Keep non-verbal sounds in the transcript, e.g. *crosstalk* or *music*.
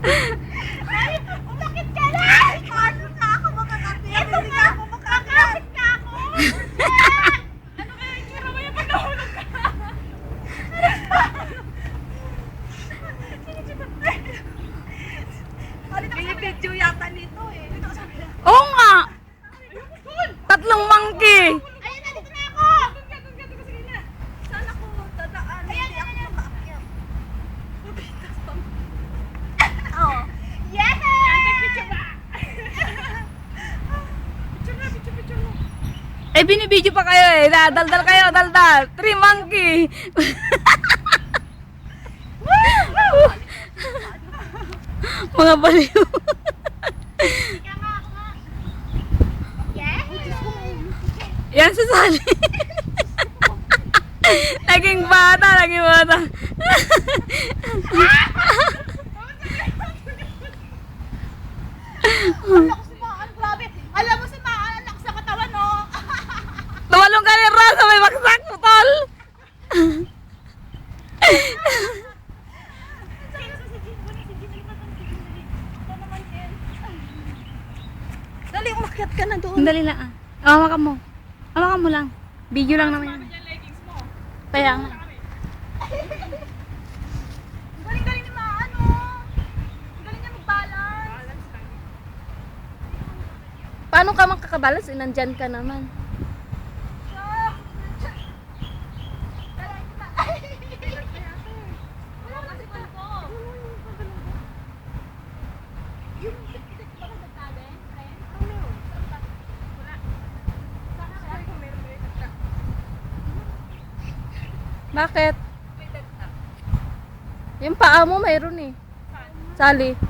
Ay, umakit ka na! Paano na ako makakapit? Ito nga! Makakapit ka ako! Ano kaya yung tira mo yung pag nahulog ka? Binibidyo yata nito eh. Dito ka sa. Oo nga. Ayoko dun! Tatlong monkey. Ayun na, dito na ako! Doon ka, doon ka, doon ka sa gilid. Saan ako dadaan? Ayan, ayan, ayan. Mabitas pa. Oo. Yes! Yan, picture ba? Picture na, picture, picture mo. Eh, binibidyo pa kayo eh. Da- Daldal kayo, daldal. Three monkey. *laughs* Mga baliw. Yan si Sally. *laughs* naging bata, naging bata. *laughs* Dali, umakyat ka na doon. Sandali lang ah. Hawakan mo. Hawakan mo lang. Video lang naman yan. Kaya nga. Galing-galing ni. Ang galing niya mag-balance. Paano ka makakabalance? Eh, nandyan ka naman. Bakit? Yung paa mo mayroon eh. Sali.